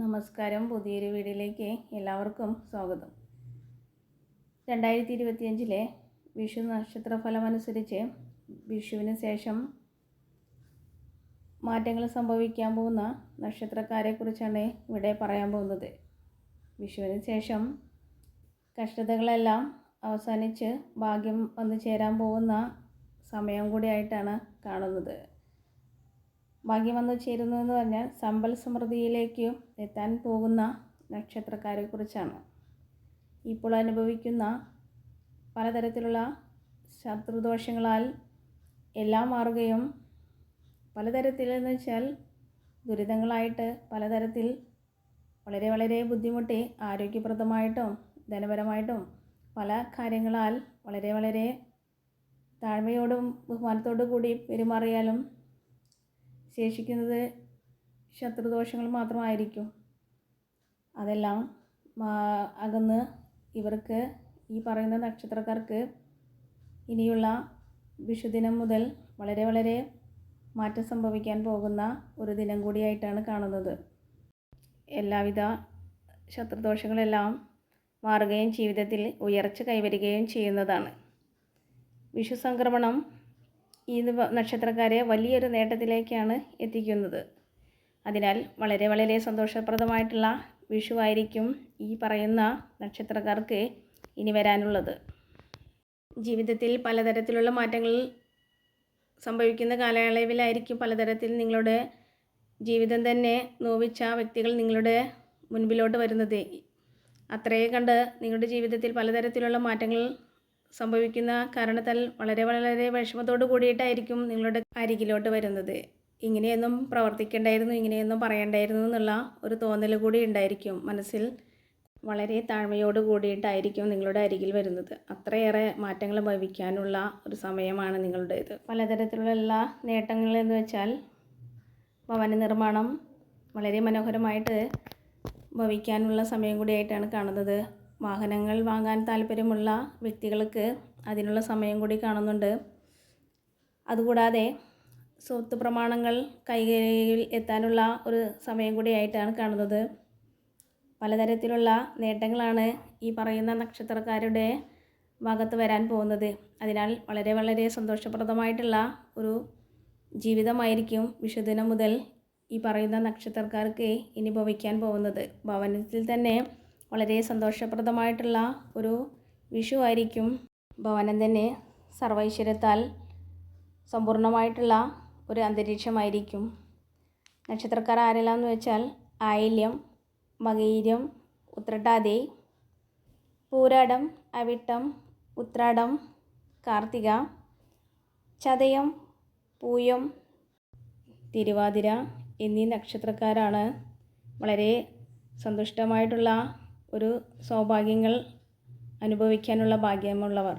നമസ്കാരം. പുതിയൊരു വീഡിയോയിലേക്ക് എല്ലാവർക്കും സ്വാഗതം. രണ്ടായിരത്തി ഇരുപത്തിയഞ്ചിലെ വിഷു നക്ഷത്ര ഫലമനുസരിച്ച് വിഷുവിന് ശേഷം മാറ്റങ്ങൾ സംഭവിക്കാൻ പോകുന്ന നക്ഷത്രക്കാരെക്കുറിച്ചാണ് ഇവിടെ പറയാൻ പോകുന്നത്. വിഷുവിന് ശേഷം കഷ്ടതകളെല്ലാം അവസാനിച്ച് ഭാഗ്യം വന്നു ചേരാൻ പോകുന്ന സമയം കൂടിയായിട്ടാണ് കാണുന്നത്. ഭാഗ്യം വന്നു ചേരുന്നതെന്ന് പറഞ്ഞാൽ സമ്പൽ സമൃദ്ധിയിലേക്ക് എത്താൻ പോകുന്ന നക്ഷത്രക്കാരെക്കുറിച്ചാണ്. ഇപ്പോൾ അനുഭവിക്കുന്ന പലതരത്തിലുള്ള ശത്രുദോഷങ്ങളാൽ എല്ലാം മാറുകയും പലതരത്തിലെന്ന് വെച്ചാൽ ദുരിതങ്ങളായിട്ട് പലതരത്തിൽ വളരെ വളരെ ബുദ്ധിമുട്ടി ആരോഗ്യപ്രദമായിട്ടും ധനപരമായിട്ടും പല കാര്യങ്ങളാൽ വളരെ വളരെ താഴ്മയോടും ബഹുമാനത്തോടു കൂടി പെരുമാറിയാലും ശേഷിക്കുന്നത് ശത്രുദോഷങ്ങൾ മാത്രമായിരിക്കും. അതെല്ലാം അകന്ന് ഇവർക്ക് ഈ പറയുന്ന നക്ഷത്രക്കാർക്ക് ഇനിയുള്ള വിഷുദിനം മുതൽ വളരെ വളരെ മാറ്റം സംഭവിക്കാൻ പോകുന്ന ഒരു ദിനം കൂടിയായിട്ടാണ് കാണുന്നത്. എല്ലാവിധ ശത്രുദോഷങ്ങളെല്ലാം മാറുകയും ജീവിതത്തിൽ ഉയർച്ച കൈവരികയും ചെയ്യുന്നതാണ്. വിഷു സംക്രമണം ഈ നക്ഷത്രക്കാരെ വലിയൊരു നേട്ടത്തിലേക്കാണ് എത്തിക്കുന്നത്. അതിനാൽ വളരെ വളരെ സന്തോഷപ്രദമായിട്ടുള്ള വിഷുവായിരിക്കും ഈ പറയുന്ന നക്ഷത്രക്കാർക്ക് ഇനി വരാനുള്ളത്. ജീവിതത്തിൽ പലതരത്തിലുള്ള മാറ്റങ്ങൾ സംഭവിക്കുന്ന കാലയളവിലായിരിക്കും പലതരത്തിൽ നിങ്ങളുടെ ജീവിതം തന്നെ നോവിച്ച വ്യക്തികൾ നിങ്ങളുടെ മുൻപിലോട്ട് വരുന്നത്. അത്രയേ കണ്ട് നിങ്ങളുടെ ജീവിതത്തിൽ പലതരത്തിലുള്ള മാറ്റങ്ങൾ സംഭവിക്കുന്ന കാരണത്താൽ വളരെ വളരെ വിഷമത്തോട് കൂടിയിട്ടായിരിക്കും നിങ്ങളുടെ അരികിലോട്ട് വരുന്നത്. ഇങ്ങനെയൊന്നും പ്രവർത്തിക്കേണ്ടായിരുന്നു ഇങ്ങനെയൊന്നും പറയണ്ടായിരുന്നു എന്നുള്ള ഒരു തോന്നൽ കൂടി ഉണ്ടായിരിക്കും. മനസ്സിൽ വളരെ താഴ്മയോട് കൂടിയിട്ടായിരിക്കും നിങ്ങളുടെ അരികിൽ വരുന്നത്. അത്രയേറെ മാറ്റങ്ങൾ ഭവിക്കാനുള്ള ഒരു സമയമാണ് നിങ്ങളുടേത്. പലതരത്തിലുള്ള എല്ലാ നേട്ടങ്ങളെന്ന് വെച്ചാൽ ഭവന നിർമ്മാണം വളരെ മനോഹരമായിട്ട് ഭവിക്കാനുള്ള സമയം കൂടിയായിട്ടാണ് കാണുന്നത്. വാഹനങ്ങൾ വാങ്ങാൻ താല്പര്യമുള്ള വ്യക്തികൾക്ക് അതിനുള്ള സമയം കൂടി കാണുന്നുണ്ട്. അതുകൂടാതെ സ്വത്ത് പ്രമാണങ്ങൾ കൈകളിൽ എത്താനുള്ള ഒരു സമയം കൂടിയായിട്ടാണ് കാണുന്നത്. പലതരത്തിലുള്ള നേട്ടങ്ങളാണ് ഈ പറയുന്ന നക്ഷത്രക്കാരുടെ ഭാഗത്ത് വരാൻ പോകുന്നത്. അതിനാൽ വളരെ വളരെ സന്തോഷപ്രദമായിട്ടുള്ള ഒരു ജീവിതമായിരിക്കും വിഷുദിനം മുതൽ ഈ പറയുന്ന നക്ഷത്രക്കാർക്ക് ഇനി ഭവിക്കാൻ പോകുന്നത്. ഭവനത്തിൽ തന്നെ വളരെ സന്തോഷപ്രദമായിട്ടുള്ള ഒരു വിഷു ആയിരിക്കും. ഭവനം തന്നെ സർവൈശ്വര്യത്താൽ സമ്പൂർണമായിട്ടുള്ള ഒരു അന്തരീക്ഷമായിരിക്കും. നക്ഷത്രക്കാർ ആരെല്ലാം എന്ന് വെച്ചാൽ ആയില്യം മകയിരം ഉത്രട്ടാതി പൂരാടം അവിട്ടം ഉത്രാടം കാർത്തിക ചതയം പൂയം തിരുവാതിര എന്നീ നക്ഷത്രക്കാരാണ് വളരെ സന്തുഷ്ടമായിട്ടുള്ള ഒരു സൗഭാഗ്യങ്ങൾ അനുഭവിക്കാനുള്ള ഭാഗ്യമുള്ളവർ.